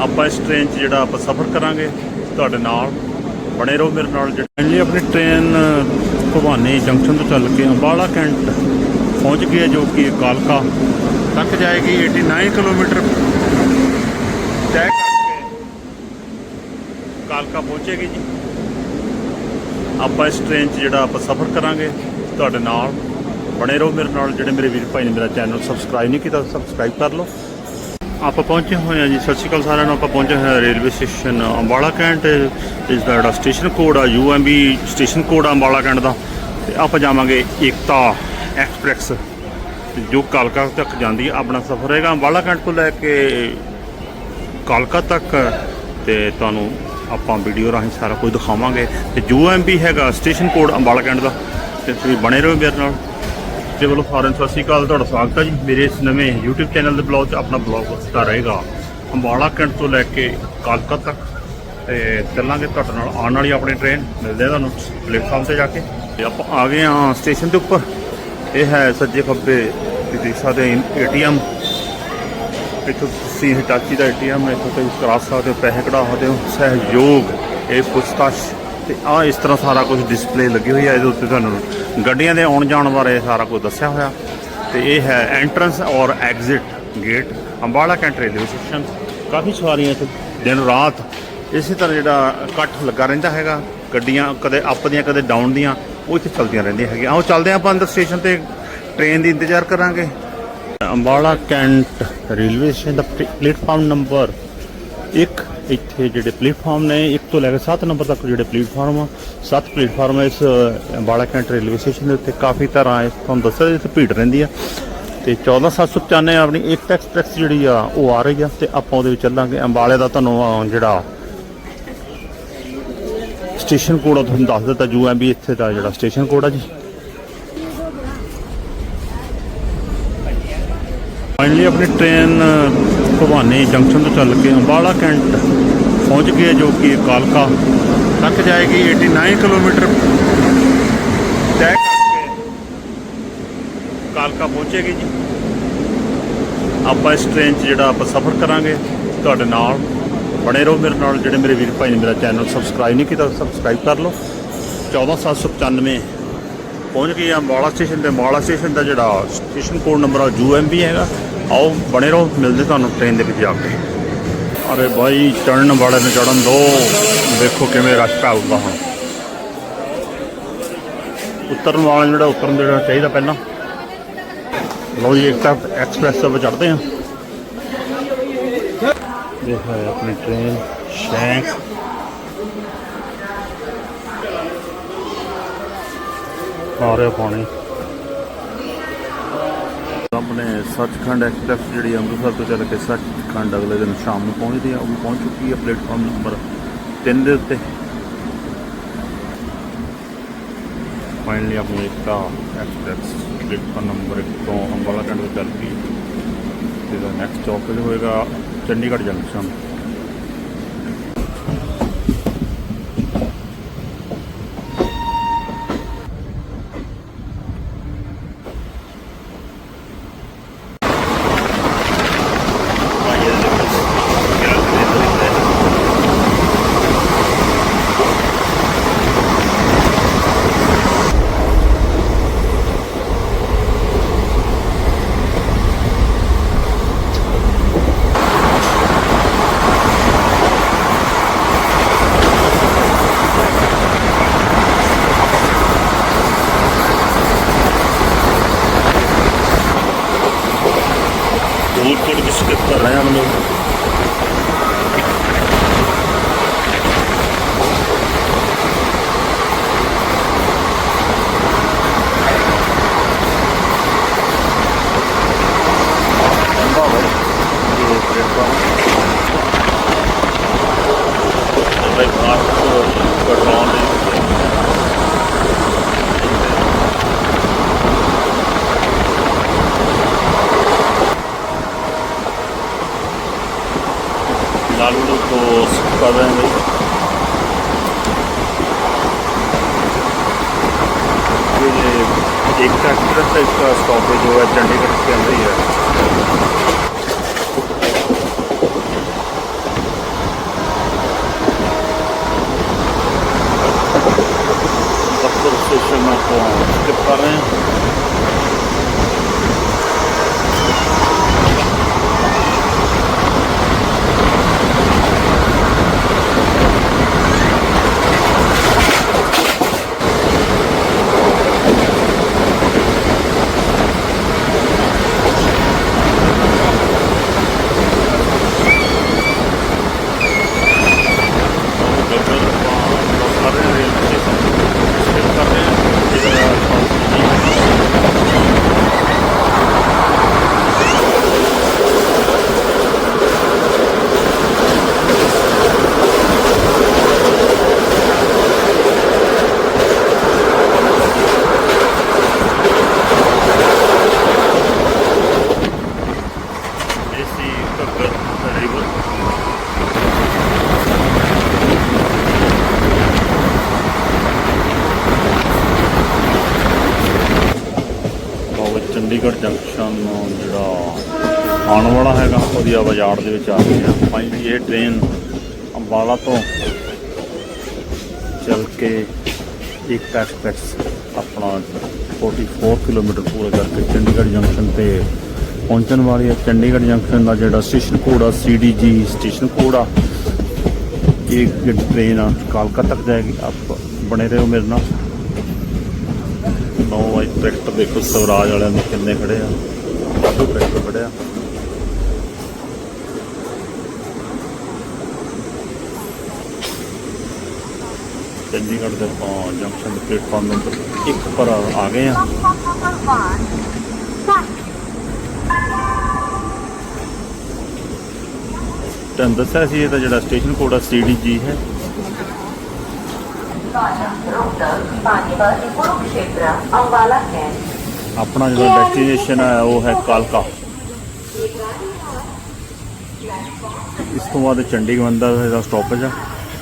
ਆਪਾਂ ਇਸ ਟ੍ਰੇਨ 'ਚ ਜਿਹੜਾ ਆਪਾਂ ਸਫ਼ਰ ਕਰਾਂਗੇ, ਤੁਹਾਡੇ ਨਾਲ ਬਣੇ ਰਹੋ ਮੇਰੇ ਨਾਲ ਜਿਹੜਾ ਆਪਣੀ ਟ੍ਰੇਨ ਭਵਾਨੀ ਜੰਕਸ਼ਨ ਤੋਂ ਚੱਲ ਕੇ ਅੰਬਾਲਾ ਕੈਂਟ ਪਹੁੰਚ ਗਈ ਹੈ ਜੋ ਕਿ ਕਾਲਕਾ ਤੱਕ ਜਾਏਗੀ 89 ਕਿਲੋਮੀਟਰ ਤੈਅ ਕਰਕੇ ਕਾਲਕਾ ਪਹੁੰਚੇਗੀ ਜੀ। ਆਪਾਂ ਇਸ ਟ੍ਰੇਨ 'ਚ ਜਿਹੜਾ ਆਪਾਂ ਸਫ਼ਰ ਕਰਾਂਗੇ, ਤੁਹਾਡੇ ਨਾਲ ਬਣੇ ਰਹੋ ਮੇਰੇ ਨਾਲ। ਜਿਹੜੇ ਮੇਰੇ ਵੀਰ ਭਾਈ ਨੇ ਮੇਰਾ ਚੈਨਲ ਸਬਸਕ੍ਰਾਈਬ ਨਹੀਂ ਕੀਤਾ ਸਬਸਕ੍ਰਾਈਬ ਕਰ ਲਓ। ਆਪਾਂ ਪਹੁੰਚੇ ਹੋਏ ਹਾਂ ਜੀ, ਸਤਿ ਸ਼੍ਰੀ ਅਕਾਲ ਸਾਰਿਆਂ ਨੂੰ। ਆਪਾਂ ਪਹੁੰਚੇ ਹੋਏ ਹਾਂ ਰੇਲਵੇ ਸਟੇਸ਼ਨ ਅੰਬਾਲਾ ਕੈਂਟ ਇਸ ਦਾ ਜਿਹੜਾ ਸਟੇਸ਼ਨ ਕੋਡ ਆ ਯੂਐਮਬੀ ਸਟੇਸ਼ਨ ਕੋਡ ਆ ਅੰਬਾਲਾ ਕੈਂਟ ਦਾ। ਤੇ ਆਪਾਂ ਜਾਵਾਂਗੇ ਏਕਤਾ ਐਕਸਪ੍ਰੈਸ, ਜੋ ਕਾਲਕਾ ਤੱਕ ਜਾਂਦੀ ਹੈ ਆਪਣਾ ਸਫ਼ਰ ਹੈਗਾ ਅੰਬਾਲਾ ਕੈਂਟ ਤੋਂ ਲੈ ਕੇ ਕਾਲਕਾ ਤੱਕ। ਤੇ ਤੁਹਾਨੂੰ ਆਪਾਂ ਵੀਡੀਓ ਰਾਹੀਂ ਸਾਰਾ ਕੁਝ ਦਿਖਾਵਾਂਗੇ। ਤੇ ਯੂਐਮਬੀ ਹੈਗਾ ਸਟੇਸ਼ਨ ਕੋਡ ਅੰਬਾਲਾ ਕੈਂਟ ਦਾ, ਤੇ ਤੁਸੀਂ ਬਣੇ ਰਹੋ ਮੇਰੇ ਨਾਲ। ਤੇ ਵੱਲੋਂ ਫਾਰਨ ਸਤਿ ਸ਼੍ਰੀ ਅਕਾਲ, ਤੁਹਾਡਾ ਸਵਾਗਤ ਹੈ ਜੀ। ਮੇਰੇ ਇਸ ਨਵੇਂ YouTube ਚੈਨਲ ਦੇ ਬਲੌਗ 'ਚ ਆਪਣਾ ਬਲੌਗ ਦਾ ਰਹੇਗਾ। ਅੰਬਾਲਾ ਕੈਂਟ ਤੋਂ ਲੈ ਕੇ ਕਾਲਕਾ ਤੱਕ। ਤੇ ਚੱਲਾਂਗੇ ਤੁਹਾਡੇ ਨਾਲ ਆਉਣ ਵਾਲੀ ਆਪਣੀ ਟ੍ਰੇਨ ਮਿਲਦੇ ਆ ਤੁਹਾਨੂੰ ਪਲੇਟਫਾਰਮ ਤੇ ਜਾ ਕੇ। ਤੇ ਆਪਾਂ ਆ ਗਏ ਹਾਂ ਸਟੇਸ਼ਨ ਦੇ ਉੱਪਰ। ਇਹ ਹੈ ਸੱਜੇ ਖੱਬੇ, ਤੁਸੀਂ ਦੇਖ ਸਕਦੇ ਏਟੀਐਮ ਇੱਥੋਂ ਤੁਸੀਂ ਹਿਟਾਚੀ ਦਾ ਏਟੀਐਮ ਹੈ ਇੱਥੋਂ ਤੁਸੀਂ ਕਰਾ ਸਕਦੇ ਹੋ, ਪੈਸੇ ਕਢਾ ਸਕਦੇ ਹੋ। ਸਹਿਯੋਗ, ਇਹ ਪੁੱਛਤਾਛ ਤੇ ਆ ਇਸ ਤਰ੍ਹਾਂ ਸਾਰਾ ਕੁਝ ਡਿਸਪਲੇ ਲੱਗੀ ਹੋਈ ਹੈ ਇਹਦੇ ਉੱਤੇ ਤੁਹਾਨੂੰ ਗੱਡੀਆਂ ਦੇ ਆਉਣ ਜਾਣ ਬਾਰੇ ਸਾਰਾ ਕੁਝ ਦੱਸਿਆ ਹੋਇਆ। ਤੇ ਇਹ ਹੈ ਐਂਟਰੈਂਸ ਔਰ exit gate Ambala Cantt railway station. ਕਾਫੀ ਸਵਾਰੀਆਂ ਇੱਥੇ ਦਿਨ ਰਾਤ ਇਸੇ ਤਰ੍ਹਾਂ ਜਿਹੜਾ ਇਕੱਠ ਲੱਗਾ ਰਹਿੰਦਾ ਹੈਗਾ। ਗੱਡੀਆਂ ਕਦੇ ਅਪ ਦੀਆਂ, ਕਦੇ ਡਾਊਨ ਦੀਆਂ, ਉਹ ਇੱਥੇ ਚਲਦੀਆਂ ਰਹਿੰਦੀਆਂ ਹੈਗੀਆਂ। ਆਓ ਚੱਲਦੇ ਆਪਾਂ ਅੰਦਰ ਸਟੇਸ਼ਨ ਤੇ ਟ੍ਰੇਨ ਦੀ ਇੰਤਜ਼ਾਰ ਕਰਾਂਗੇ। ਅੰਬਾਲਾ ਕੈਂਟ ਰੇਲਵੇ ਸਟੇਸ਼ਨ ਦਾ ਪਲੇ- ਪਲੇਟਫਾਰਮ ਨੰਬਰ 1 ਇੱਥੇ ਜਿਹੜੇ ਪਲੇਟਫਾਰਮ ਨੇ 1 ਤੋਂ ਲੈ ਕੇ 7 ਨੰਬਰ ਤੱਕ ਜਿਹੜੇ ਪਲੇਟਫਾਰਮ ਆ 7 ਪਲੇਟਫਾਰਮ ਆ ਇਸ ਅ, ਅੰਬਾਲਾ ਕੈਂਟ ਰੇਲਵੇ ਸਟੇਸ਼ਨ ਦੇ ਉੱਤੇ ਕਾਫੀ ਤਰ੍ਹਾਂ ਇਸ ਤੁਹਾਨੂੰ ਦੱਸਿਆ ਇੱਥੇ ਭੀੜ ਰਹਿੰਦੀ ਆ। ਤੇ 14795 ਆਪਣੀ ਇੱਕ ਐਕਸਪ੍ਰੈਸ ਜਿਹੜੀ ਆ ਉਹ ਆ ਰਹੀ ਆ ਤੇ ਆਪਾਂ ਉਹਦੇ ਵਿੱਚ ਚੱਲਾਂਗੇ। ਅੰਬਾਲੇ ਦਾ ਤੁਹਾਨੂੰ ਜਿਹੜਾ ਸਟੇਸ਼ਨ ਕੋਡ ਆ ਤੁਹਾਨੂੰ ਦੱਸ ਦਿੱਤਾ ਯੂਐਮਬੀ ਇੱਥੇ ਦਾ ਜਿਹੜਾ ਸਟੇਸ਼ਨ ਕੋਡ ਆ ਜੀ। ਫਾਈਨਲੀ ਆਪਣੀ ਟ੍ਰੇਨ ਭਵਾਨੀ ਜੰਕਸ਼ਨ ਤੋਂ ਚੱਲ ਕੇ ਅੰਬਾਲਾ ਕੈਂਟ ਪਹੁੰਚ ਗਈ ਜੋ ਕਿ ਕਾਲਕਾ ਤੱਕ ਜਾਏਗੀ 89 ਕਿਲੋਮੀਟਰ ਤੈਅ ਕਰਕੇ ਕਾਲਕਾ ਪਹੁੰਚੇਗੀ ਜੀ। ਆਪਾਂ ਇਸ ਟ੍ਰੇਨ 'ਚ ਜਿਹੜਾ ਆਪਾਂ ਸਫ਼ਰ ਕਰਾਂਗੇ, ਤੁਹਾਡੇ ਨਾਲ ਬਣੇ ਰਹੋ ਮੇਰੇ ਨਾਲ, ਜਿਹੜੇ ਮੇਰੇ ਵੀਰ ਭਾਈ ਨੇ ਮੇਰਾ ਚੈਨਲ ਸਬਸਕ੍ਰਾਈਬ ਨਹੀਂ ਕੀਤਾ ਸਬਸਕ੍ਰਾਈਬ ਕਰ ਲਓ। 14795 ਪਹੁੰਚ ਗਏ ਆ ਅੰਬਾਲਾ ਸਟੇਸ਼ਨ ਤੇ। ਅੰਬਾਲਾ ਸਟੇਸ਼ਨ ਦਾ ਜਿਹੜਾ ਸਟੇਸ਼ਨ ਕੋਡ ਨੰਬਰ ਆ ਯੂਐਮਬੀ ਹੈਗਾ। ਆਓ, ਬਣੇ ਰਹੋ, ਮਿਲਦੇ ਤੁਹਾਨੂੰ ਟ੍ਰੇਨ ਦੇ ਵਿੱਚ ਜਾ ਕੇ। ਅਰੇ ਭਾਈ ਚੜਨ ਵਾਲੇ ਨੂੰ ਚੜਨ ਦੋ। ਦੇਖੋ ਕਿਵੇਂ ਰਸ਼ ਪਾਊਗਾ ਹੁਣ। ਉਤਰਨ ਵਾਲਾ ਜਿਹੜਾ ਉਤਰਨ ਦੇਣਾ ਚਾਹੀਦਾ ਪਹਿਲਾਂ। ਲਓ ਜੀ, ਇੱਕ ਤਾਂ ਐਕਸਪ੍ਰੈਸ ਤੇ ਚੜਦੇ ਆ ਦੇਖੋ ਆਪਣੀ ਟ੍ਰੇਨ ਸ਼ੈਂਕ। ਆ ਰਿਹਾ ਪਾਣੀ। ਸਾਹਮਣੇ ਸੱਚਖੰਡ ਐਕਸਪ੍ਰੈਸ ਜਿਹੜੀ ਅੰਮ੍ਰਿਤਸਰ ਤੋਂ ਚੱਲ ਕੇ ਸੱਚਖੰਡ ਅਗਲੇ ਦਿਨ ਸ਼ਾਮ ਨੂੰ ਪਹੁੰਚਦੀ ਆ, ਉਹ ਵੀ ਪਹੁੰਚ ਚੁੱਕੀ ਹੈ ਪਲੇਟਫਾਰਮ ਨੰਬਰ 3 ਦੇ ਉੱਤੇ। ਫਾਈਨਲੀ ਆਪਣੀ ਇੱਕਤਾ ਐਕਸਪ੍ਰੈਸ ਪਲੇਟਫਾਰਮ ਨੰਬਰ 1 ਤੋਂ ਅੰਬਾਲਾ ਕੈਂਟ ਤੋਂ ਚੱਲ ਪਈ ਤੇ ਦਾ ਨੈਕਸਟ ਸਟਾਪ ਹੋਏਗਾ ਚੰਡੀਗੜ੍ਹ ਜੰਕਸ਼ਨ Τώρα, कर रहे हैं भाई ये एक एक्सप्रेस है इसका स्टॉपेज जो है चंडीगढ़ के अंदर ही है ਹੈਗਾ ਬਾਜ਼ਾਰ ਦੇ ਵਿੱਚ ਆ ਗਏ ਆ। ਫਾਈਨਲੀ ਇਹ ਟ੍ਰੇਨ ਅੰਬਾਲਾ ਤੋਂ ਚੱਲ ਕੇ ਇੱਕ ਐਕਸਪ੍ਰੈਸ ਆਪਣਾ 44 ਕਿਲੋਮੀਟਰ ਪੂਰਾ ਕਰਕੇ ਚੰਡੀਗੜ੍ਹ ਜੰਕਸ਼ਨ ਤੇ ਪਹੁੰਚਣ ਵਾਲੀ ਹੈ ਚੰਡੀਗੜ੍ਹ ਜੰਕਸ਼ਨ ਦਾ ਜਿਹੜਾ ਸਟੇਸ਼ਨ ਕੋਡ ਆ ਸੀਡੀਜੀ ਸਟੇਸ਼ਨ ਕੋਡ ਆ, ਇਹ ਜਿਹੜੀ ਟ੍ਰੇਨ ਆ ਕਾਲਕਾ ਤੱਕ ਜਾਏਗੀ। ਆਪ ਬਣੇ ਰਹੋ ਮੇਰੇ ਨਾਲ। ਨੌ ਵਾਈ ਟਰੈਕਟਰ ਦੇਖੋ, ਸਵਰਾਜ ਵਾਲਿਆਂ ਦੇ ਕਿੰਨੇ ਖੜੇ ਆ। ਟਰੈਕਟਰ ਖੜੇ ਆ। ਚੰਡੀਗੜ੍ਹ ਦੇ ਤੋਂ ਜੰਕਸ਼ਨ ਦੇ ਪਲੇਟਫਾਰਮ ਨੰਬਰ ਇੱਕ ਪਰ ਆ ਗਏ ਆ ਤੁਹਾਨੂੰ ਦੱਸਿਆ ਸੀ ਇਹਦਾ ਜਿਹੜਾ ਸਟੇਸ਼ਨ ਕੋਡ ਆ ਸੀ ਡੀ ਜੀ ਹੈ। ਆਪਣਾ ਜਿਹੜਾ ਡੈਸਟੀਨੇਸ਼ਨ ਹੈ ਉਹ ਹੈ ਕਾਲਕਾ। ਇਸ ਤੋਂ ਬਾਅਦ ਚੰਡੀਗੜ੍ਹ ਦਾ ਇਹਦਾ ਸਟਾਪੇਜ ਆ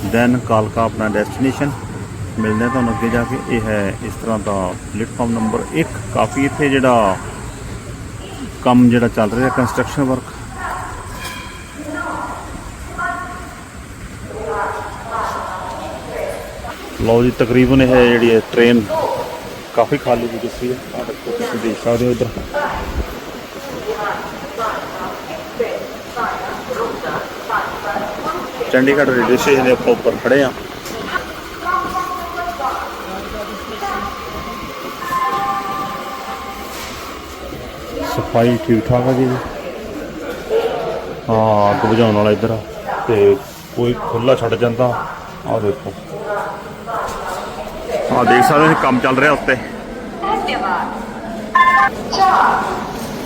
ਦੈਨ ਕਾਲਕਾ ਆਪਣਾ ਡੈਸਟੀਨੇਸ਼ਨ ਮਿਲਦੇ ਹਾਂ ਤੁਹਾਨੂੰ ਅੱਗੇ ਜਾ ਕੇ ਇਹ ਹੈ ਇਸ ਤਰ੍ਹਾਂ ਦਾ ਪਲੇਟਫਾਰਮ ਨੰਬਰ 1 ਕਾਫੀ ਇੱਥੇ ਜਿਹੜਾ ਕੰਮ ਜਿਹੜਾ ਚੱਲ ਰਿਹਾ ਕੰਸਟਰਕਸ਼ਨ ਵਰਕ ਲਓ ਜੀ ਤਕਰੀਬਨ ਇਹ ਜਿਹੜੀ ਹੈ ਟ੍ਰੇਨ ਕਾਫੀ ਖਾਲੀ ਵੀ ਦਿੱਤੀ ਹੈ ਆਹ ਦੇਖੋ ਤੁਸੀਂ ਦੇਖ ਸਕਦੇ ਹੋ ਇੱਧਰ ਚੰਡੀਗੜ੍ਹ ਰੇਲਵੇ ਸਟੇਸ਼ਨ ਦੇ ਆਪਾਂ ਉੱਪਰ ਖੜੇ ਆ ਸਫ਼ਾਈ ਠੀਕ ਠਾਕ ਹੈ ਜੀ? ਹਾਂ ਅੱਗ ਬੁਝਾਉਣ ਵਾਲਾ ਇੱਧਰ ਆ। ਤੇ ਕੋਈ ਖੁੱਲਾ ਛੱਡ ਜਾਂਦਾ। ਆਹ ਦੇਖੋ। ਆਹ ਦੇਖ ਸਕਦੇ ਹੋ ਕੰਮ ਚੱਲ ਰਿਹਾ ਉੱਤੇ।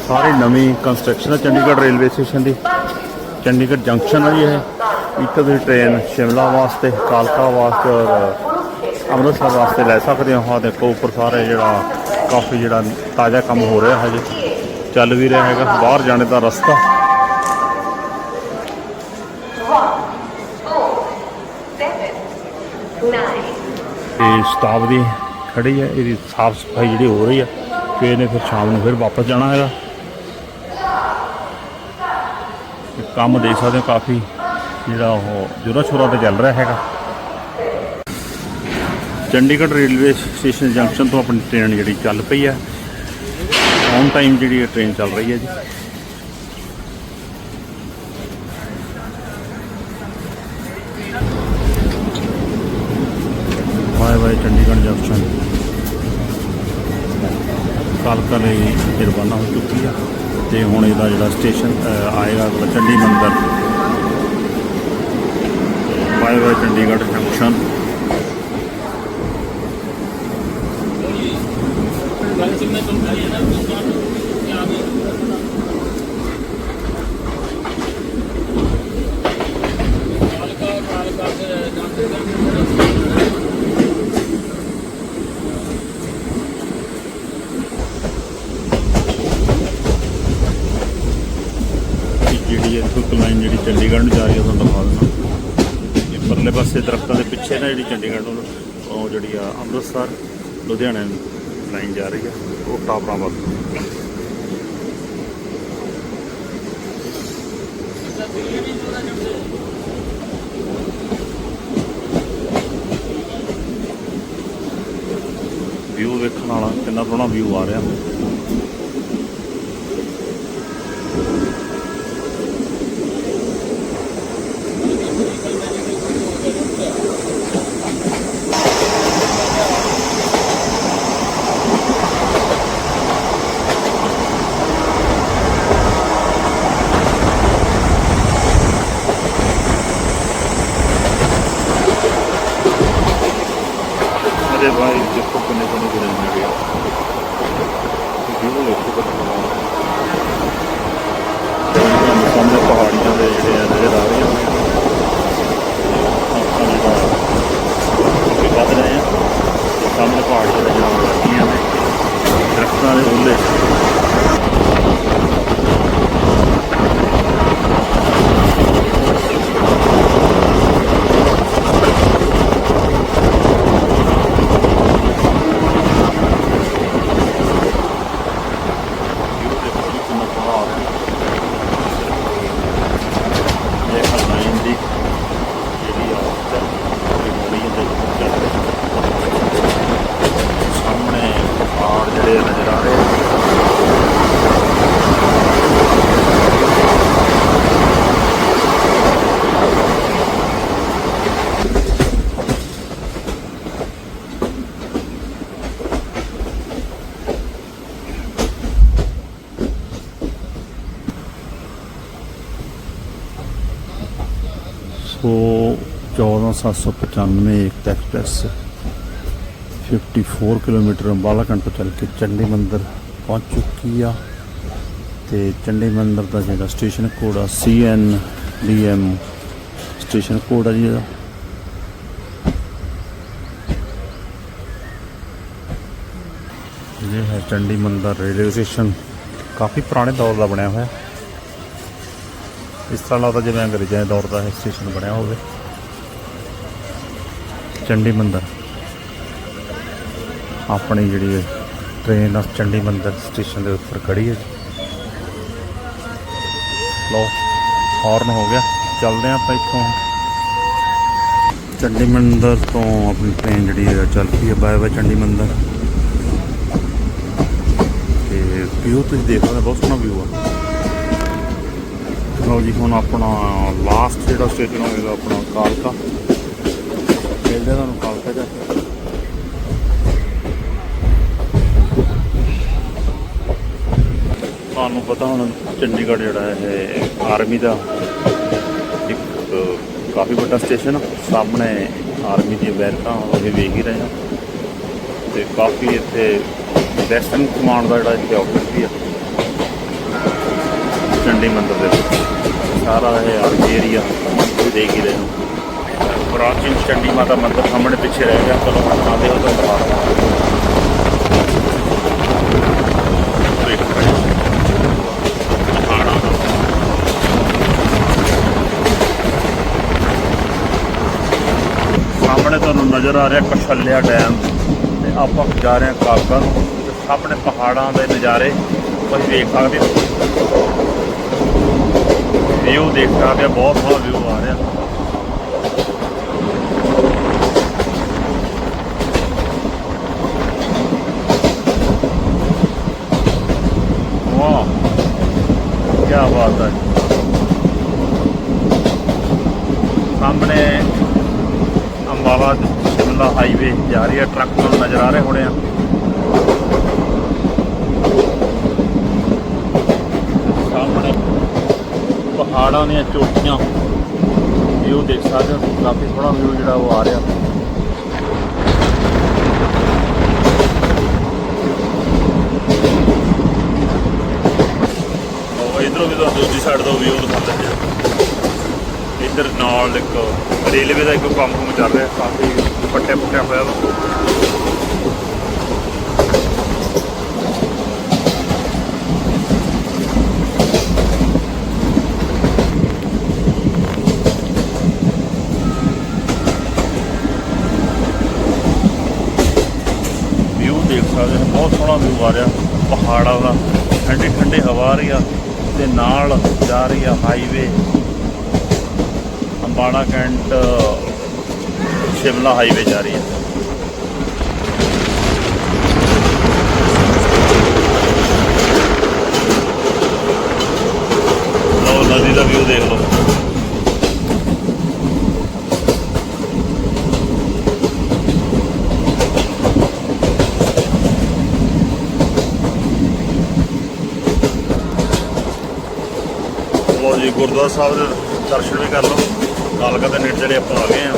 ਸਾਰੀ ਨਵੀਂ ਕੰਸਟਰਕਸ਼ਨ ਹੈ ਚੰਡੀਗੜ੍ਹ ਰੇਲਵੇ ਸਟੇਸ਼ਨ ਦੀ। ਚੰਡੀਗੜ੍ਹ ਜੰਕਸ਼ਨ ਹੈ ਜੀ ਇਹ। ਇੱਥੋਂ ਦੀ ਟ੍ਰੇਨ ਸ਼ਿਮਲਾ ਵਾਸਤੇ, ਕਾਲਕਾ ਵਾਸਤੇ ਔਰ ਅੰਮ੍ਰਿਤਸਰ ਵਾਸਤੇ ਲੈ ਸਕਦੇ ਹੋ। ਆਹ ਦੇਖੋ ਉੱਪਰ ਸਾਰੇ ਜਿਹੜਾ ਕਾਫੀ ਜਿਹੜਾ ਤਾਜ਼ਾ ਕੰਮ ਹੋ ਰਿਹਾ ਹਜੇ। ਚੱਲ ਵੀ ਰਿਹਾ ਹੈਗਾ, ਬਾਹਰ ਜਾਣੇ ਦਾ ਰਸਤਾ। ਇਹ ਤੇ ਸਟਾਫ ਦੀ ਖੜੀ ਹੈ, ਇਹਦੀ ਸਾਫ਼ ਸਫ਼ਾਈ ਜਿਹੜੀ ਹੋ ਰਹੀ ਹੈ ਫਿਰ ਇਹਨੇ ਫਿਰ ਸ਼ਾਮ ਨੂੰ ਫਿਰ ਵਾਪਸ ਜਾਣਾ ਹੈਗਾ। ਕੰਮ ਦੇਖ ਸਕਦੇ ਹੋ ਕਾਫੀ। ਜਿਹੜਾ ਉਹ ਜੋਰਾ ਸ਼ੋਰਾ ਤੇ ਚੱਲ ਰਿਹਾ ਹੈਗਾ। ਚੰਡੀਗੜ੍ਹ ਰੇਲਵੇ ਸਟੇਸ਼ਨ ਜੰਕਸ਼ਨ ਤੋਂ ਆਪਣੀ ਟ੍ਰੇਨ ਜਿਹੜੀ ਚੱਲ ਪਈ ਹੈ। ਔਨ ਟਾਈਮ ਜਿਹੜੀ ਇਹ ਟ੍ਰੇਨ ਚੱਲ ਰਹੀ ਹੈ ਜੀ। Bye bye Chandigarh junction. ਕਾਲਕਾ ਲਈ ਇਹ ਰਵਾਨਾ ਹੋ ਚੁੱਕੀ ਆ ਤੇ ਹੁਣ ਇਹਦਾ ਜਿਹੜਾ ਸਟੇਸ਼ਨ ਆਏਗਾ ਅਗਲਾ ਚੰਡੀ ਮੰਦਰ ਬਾਏ ਬਾਏ ਚੰਡੀਗੜ੍ਹ ਜੰਕਸ਼ਨ। ਇਹ ਜਿਹੜੀ ਇੱਥੋਂ ਲਾਈਨ ਜਿਹੜੀ ਚੰਡੀਗੜ੍ਹ ਨੂੰ ਜਾ ਰਹੀ ਹੈ ਤੁਹਾਨੂੰ ਦਿਖਾ ਦਿੰਦਾ ਇਹ ਪਰਲੇ ਪਾਸੇ ਦਰਖਤਾਂ ਦੇ ਪਿੱਛੇ ਨਾ ਜਿਹੜੀ ਚੰਡੀਗੜ੍ਹ ਨੂੰ ਉਹ ਜਿਹੜੀ ਆ ਅੰਮ੍ਰਿਤਸਰ, ਲੁਧਿਆਣਾ ਲਾਈਨ ਜਾ ਰਹੀ ਆ, ਉਹ ਟਾਪਰਾਂ ਵੱਲ। ਵਿਊ ਵੇਖਣ ਵਾਲਾ, ਕਿੰਨਾ ਸੋਹਣਾ ਵਿਊ ਆ ਰਿਹਾ। ਦੇ ਬਾਈ ਦੇਖੋ ਕਿੰਨੇ ਕਿੰਨੇ ਗੁਣੇ ਹੋ ਪਹਾੜੀਆਂ ਦੇ ਜਿਹੜੇ ਆ, ਨਜ਼ਰ ਆ ਰਹੀਆਂ ਰਹੇ ਪਹਾੜੀਆਂ ਦੇ ਜਿਹੜਾ ਨੇ, ਦਰਖਤਾਂ ਦੇ ਉੱਲੇ। 14795 ਇੱਕ ਐਕਸਪ੍ਰੈਸ 54 ਕਿਲੋਮੀਟਰ ਅੰਬਾਲਾਕੰਡ ਤੋਂ ਚੱਲ ਕੇ ਚੰਡੀ ਮੰਦਰ ਪਹੁੰਚ ਚੁੱਕੀ ਆ। ਤੇ ਚੰਡੀ ਮੰਦਰ ਦਾ ਜਿਹੜਾ ਸਟੇਸ਼ਨ ਕੋਡ ਆ CN DM ਸਟੇਸ਼ਨ ਕੋਡ ਆ ਜੀ ਇਹਦਾ। ਇਹ ਹੈ ਚੰਡੀ ਮੰਦਰ ਰੇਲਵੇ ਸਟੇਸ਼ਨ। ਕਾਫੀ ਪੁਰਾਣੇ ਦੌਰ ਦਾ ਬਣਿਆ ਹੋਇਆ। ਇਸ ਤਰ੍ਹਾਂ ਲੱਗਦਾ ਜਿਵੇਂ ਅੰਗਰੇਜ਼ਾਂ ਦੇ ਦੌਰ ਦਾ ਇਹ ਸਟੇਸ਼ਨ ਬਣਿਆ ਹੋਵੇ। ਚੰਡੀ ਮੰਦਰ। ਆਪਣੀ ਜਿਹੜੀ ਇਹ ਟ੍ਰੇਨ ਆ, ਚੰਡੀ ਮੰਦਰ ਸਟੇਸ਼ਨ ਦੇ ਉੱਪਰ ਖੜੀ ਹੈ ਲੋ ਹਾਰਨ ਹੋ ਗਿਆ। ਚੱਲਦੇ ਹਾਂ ਆਪਾਂ ਇੱਥੋਂ। ਚੰਡੀ ਮੰਦਰ ਤੋਂ ਆਪਣੀ ਟ੍ਰੇਨ ਜਿਹੜੀ ਹੈ ਚੱਲ ਪਈ ਹੈ ਬਾਏ ਬਾਏ ਚੰਡੀ ਮੰਦਰ। ਤੇ ਵਿਊ ਤੁਸੀਂ ਦੇਖ ਬਹੁਤ ਸੋਹਣਾ ਵਿਊ ਆ। ਲਓ ਜੀ, ਹੁਣ ਆਪਣਾ ਲਾਸਟ ਜਿਹੜਾ ਸਟੇਸ਼ਨ ਹੋਵੇਗਾ ਆਪਣਾ ਕਾਲਕਾ। ਮਿਲਦੇ ਹਾਂ ਤੁਹਾਨੂੰ ਕਾਲਕਾ ਜਾ ਕੇ। ਤੁਹਾਨੂੰ ਪਤਾ ਹੁਣ ਚੰਡੀਗੜ੍ਹ ਜਿਹੜਾ ਹੈ ਇਹ ਆਰਮੀ ਦਾ ਇੱਕ ਕਾਫੀ ਵੱਡਾ ਸਟੇਸ਼ਨ ਸਾਹਮਣੇ ਆਰਮੀ ਦੀ ਵੈਰਕਾਂ ਉਹ ਵੇਖ ਹੀ ਰਹੇ ਹਾਂ ਤੇ ਕਾਫੀ ਇੱਥੇ ਵੈਸਟਰਨ ਕਮਾਂਡ ਦਾ ਜਿਹੜਾ ਇੱਥੇ ਆਫਿਸ ਵੀ ਆ। ਚੰਡੀ ਮੰਦਰ ਦੇ ਵਿੱਚ। ਸਾਰਾ ਇਹ ਆਰਮੀ ਏਰੀਆ ਤੁਸੀਂ ਦੇਖ ਹੀ ਰਹੇ ਹੋ। ਪ੍ਰਾਚੀਨ ਚੰਡੀ ਮਾਤਾ ਮੰਦਰ ਸਾਹਮਣੇ ਪਿੱਛੇ ਰਹਿ ਗਿਆ। ਚਲੋ ਆਉਂਦੇ ਹੋ ਤਾਂ ਦਿਖਾ ਦਿਓ। ਸਾਹਮਣੇ ਤੁਹਾਨੂੰ ਨਜ਼ਰ ਆ ਰਿਹਾ ਕਸ਼ਲਿਆ ਡੈਮ ਤੇ ਆਪਾਂ ਜਾ ਰਹੇ ਹਾਂ ਕਾਕਾ ਨੂੰ। ਤੇ ਸਾਹਮਣੇ ਪਹਾੜਾਂ ਦੇ ਨਜ਼ਾਰੇ। ਤੁਸੀਂ ਦੇਖ ਸਕਦੇ ਹੋ। ਵਿਊ ਦੇਖ ਸਕਦੇ ਹੋ ਬਹੁਤ ਸੋਹਣਾ ਵਿਊ ਆ ਰਿਹਾ। ਵਾਹ ਕੀ ਬਾਤ ਹੈ ਸਾਹਮਣੇ ਅੰਬਾਲਾ ਸ਼ਿਮਲਾ ਹਾਈਵੇ ਜਾ ਰਹੀ ਹੈ, ਟਰੱਕ ਤੁਹਾਨੂੰ ਨਜ਼ਰ ਆ ਰਹੇ ਹੋਣੇ ਆ ਸਾਹਮਣੇ ਪਹਾੜਾਂ ਦੀਆਂ ਚੋਟੀਆਂ। ਵਿਊ ਦੇਖ ਸਕਦੇ ਹੋ, ਕਾਫੀ ਸੋਹਣਾ ਵਿਊ ਜਿਹੜਾ ਉਹ ਆ ਰਿਹਾ। ਉਹ ਇਧਰੋਂ ਵੀ ਤੁਹਾਨੂੰ ਦੂਜੀ ਸਾਈਡ ਤੋਂ ਵਿਊ ਦਿਖਾ ਦਿੰਦੇ ਆ। ਇੱਧਰ ਨਾਲ ਇੱਕ ਰੇਲਵੇ ਦਾ ਇੱਕ ਕੰਮ ਕੁਮ ਚੱਲ ਰਿਹਾ, ਕਾਫੀ ਪੱਟੇ ਪੁੱਟਿਆ ਹੋਇਆ ਵਾ ਵਿਊ ਦੇਖ ਸਕਦੇ ਹੋ ਬਹੁਤ ਸੋਹਣਾ ਵਿਊ ਆ ਰਿਹਾ ਪਹਾੜਾਂ ਦਾ ਠੰਡੀ ਠੰਡੀ ਰਹੀ ਆ ਤੇ ਨਾਲ ਜਾ ਰਹੀ ਆ highway Ambala Cantt, Shimla highway ਜਾ ਰਹੀ ਆ। ਲਓ, ਨਦੀ ਦਾ ਵਿਊ ਦੇਖ ਲਓ ਲਓ ਜੀ ਗੁਰਦੁਆਰਾ ਸਾਹਿਬ ਦੇ ਦਰਸ਼ਨ ਵੀ ਕਰ ਲਓ। ਕਾਲਕਾ ਦੇ ਨੇੜੇ ਜਿਹੜੇ ਆਪਾਂ ਆ ਗਏ ਆ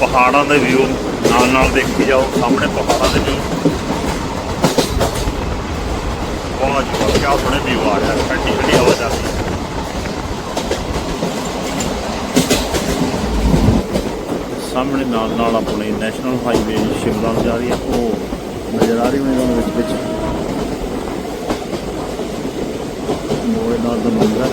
ਪਹਾੜਾਂ ਦੇ ਵਿਊ ਨਾਲ ਨਾਲ ਦੇਖੀ ਜਾਓ, ਸਾਹਮਣੇ ਪਹਾੜਾਂ ਦੇ ਵਿਊ ਬਹੁਤ ਜੀ ਕਿਆ ਸੋਹਣੇ ਵਿਊ ਆ ਰਿਹਾ ਠੰਡੀ ਠੰਡੀ ਹਵਾ ਚੱਲ ਰਹੀ ਹੈ। ਸਾਹਮਣੇ ਨਾਲ ਨਾਲ ਆਪਣੇ ਨੈਸ਼ਨਲ ਹਾਈਵੇ ਸ਼ਿਮਲਾ ਨੂੰ ਜਾ ਰਹੀ ਹੈ। ਉਹ ਨਜ਼ਰ ਆ ਰਹੀ ਹੋਣੀ ਵਿੱਚ ਵਿੱਚ। ਮੋੜੇ ਦਾ ਮੰਦਰ ਹੈ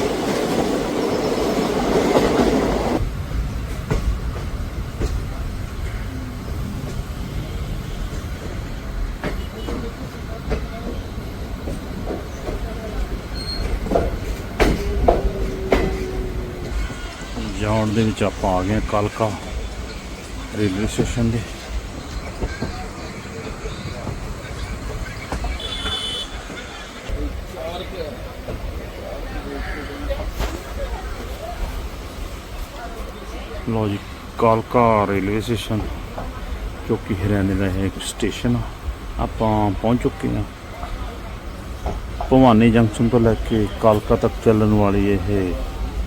ਜਾਣ ਦੇ ਵਿੱਚ ਆਪਾਂ ਆ ਗਏ ਹਾਂ ਕਾਲਕਾ ਰੇਲਵੇ ਸਟੇਸ਼ਨ ਦੇ। ਲੋ ਜੀ, ਕਾਲਕਾ ਰੇਲਵੇ ਸਟੇਸ਼ਨ, ਜੋ ਕਿ ਹਰਿਆਣੇ ਦਾ ਹੈ ਇੱਕ ਸਟੇਸ਼ਨ ਆ। ਆਪਾਂ ਪਹੁੰਚ ਚੁੱਕੇ ਹਾਂ ਭਵਾਨੀ ਜੰਕਸ਼ਨ ਤੋਂ ਲੈ ਕੇ ਕਾਲਕਾ ਤੱਕ ਚੱਲਣ ਵਾਲੀ ਇਹ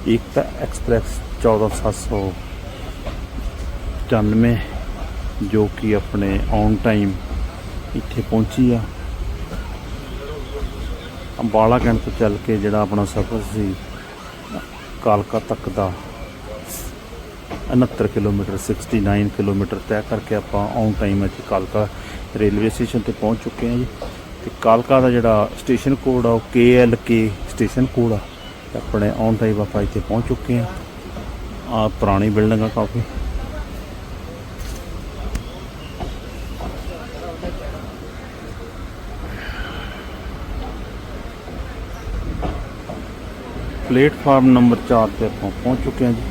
ਏਕਤਾ ਐਕਸਪ੍ਰੈਸ 14795 ਜੋ ਕਿ ਆਪਣੇ ਔਨ ਟਾਈਮ ਇੱਥੇ ਪਹੁੰਚੀ ਆ ਅੰਬਾਲਾ ਕੈਂਟ ਤੋਂ ਚੱਲ ਕੇ ਜਿਹੜਾ ਆਪਣਾ ਸਫ਼ਰ ਸੀ, ਕਾਲਕਾ ਤੱਕ ਦਾ 69 ਕਿਲੋਮੀਟਰ 69 ਕਿਲੋਮੀਟਰ ਤੈਅ ਕਰਕੇ ਆਪਾਂ ਔਨ ਟਾਈਮ ਇੱਥੇ ਕਾਲਕਾ ਰੇਲਵੇ ਸਟੇਸ਼ਨ ਤੇ ਪਹੁੰਚ ਚੁੱਕੇ ਹਾਂ ਜੀ। ਤੇ ਕਾਲਕਾ ਦਾ ਜਿਹੜਾ ਸਟੇਸ਼ਨ ਕੋਡ ਆ, ਉਹ KLK ਸਟੇਸ਼ਨ ਕੋਡ ਆ। ਆਪਣੇ ਔਨ ਟਾਈਮ ਆਪਾਂ ਇੱਥੇ ਪਹੁੰਚ ਚੁੱਕੇ ਹਾਂ। ਆ ਪੁਰਾਣੀ ਬਿਲਡਿੰਗ ਆ ਕਾਫੀ। ਪਲੇਟਫਾਰਮ ਨੰਬਰ 4 ਤੇ ਆਪਾਂ ਪਹੁੰਚ ਚੁੱਕੇ ਹਾਂ ਜੀ।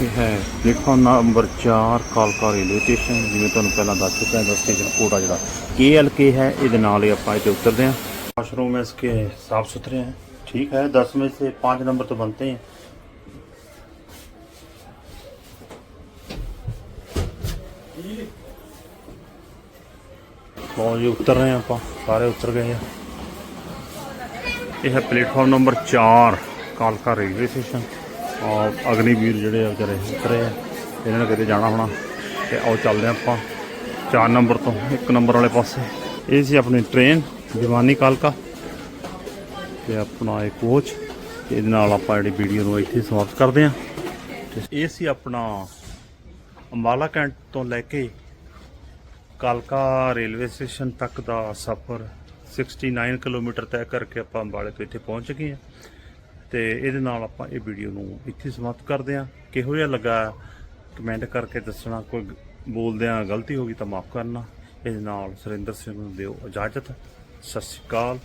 ਇਹ ਹੈ ਪਲੇਟਫਾਰਮ ਨੰਬਰ 4 ਕਾਲਕਾ ਰੇਲਵੇ ਸਟੇਸ਼ਨ ਜਿਵੇਂ ਤੁਹਾਨੂੰ ਪਹਿਲਾਂ ਦੱਸ ਚੁੱਕਾ ਹਾਂ ਦਾ ਸਟੇਸ਼ਨ ਕੋਡ ਆ ਜਿਹੜਾ KLK है ਇਹਦੇ ਨਾਲ ਹੀ ਆਪਾਂ ਇੱਥੇ उतरते हैं वॉशरूम है इसके साफ सुथरे हैं ठीक है दस में से पाँच नंबर तो बनते हैं ਲਓ ਜੀ ਉਤਰ ਰਹੇ ਹਾਂ ਆਪਾਂ ਸਾਰੇ ਉਤਰ ਗਏ ਆ ਇਹ ਹੈ ਪਲੇਟਫਾਰਮ ਨੰਬਰ 4 ਕਾਲਕਾ ਰੇਲਵੇ ਸਟੇਸ਼ਨ ਔਰ ਅਗਨੀਵੀਰ ਜਿਹੜੇ ਆ ਵਿਚਾਰੇ ਉਤਰੇ ਆ, ਇਹਨਾਂ ਨੇ ਕਿਤੇ ਜਾਣਾ ਹੋਣਾ ਤੇ ਆਓ ਚੱਲਦੇ ਹਾਂ ਆਪਾਂ 4 ਨੰਬਰ ਤੋਂ 1 ਨੰਬਰ ਵਾਲੇ ਪਾਸੇ। ਇਹ ਸੀ ਆਪਣੀ ਟ੍ਰੇਨ ਜਵਾਨੀ ਕਾਲਕਾ ਤੇ ਆਪਣਾ ਇਹ ਕੋਚ ਇਹਦੇ ਨਾਲ ਆਪਾਂ ਜਿਹੜੀ ਵੀਡੀਓ ਨੂੰ ਇੱਥੇ ਸਮਾਪਤ ਕਰਦੇ ਹਾਂ। ਤੇ ਇਹ ਸੀ ਆਪਣਾ ਅੰਬਾਲਾ ਕੈਂਟ ਤੋਂ ਲੈ ਕੇ ਕਾਲਕਾ ਰੇਲਵੇ ਸਟੇਸ਼ਨ ਤੱਕ ਦਾ ਸਫ਼ਰ। 69 ਕਿਲੋਮੀਟਰ ਤੈਅ ਕਰਕੇ ਆਪਾਂ ਅੰਬਾਲੇ ਤੋਂ ਇੱਥੇ ਪਹੁੰਚ ਗਏ ਹਾਂ। ਤੇ ਇਹਦੇ ਨਾਲ ਆਪਾਂ ਇਹ ਵੀਡੀਓ ਨੂੰ ਇੱਥੇ ਸਮਾਪਤ ਕਰਦੇ ਹਾਂ। ਕਿਹੋ ਜਿਹਾ ਲੱਗਾ ਕਮੈਂਟ ਕਰਕੇ ਦੱਸਣਾ, ਕੋਈ ਬੋਲਦਿਆਂ ਗਲਤੀ ਹੋ ਗਈ ਤਾਂ ਮਾਫ ਕਰਨਾ। ਇਹਦੇ ਨਾਲ ਸੁਰਿੰਦਰ ਸਿੰਘ ਨੂੰ ਦਿਓ ਇਜਾਜ਼ਤ। ਸਤਿ ਸ਼੍ਰੀ ਅਕਾਲ।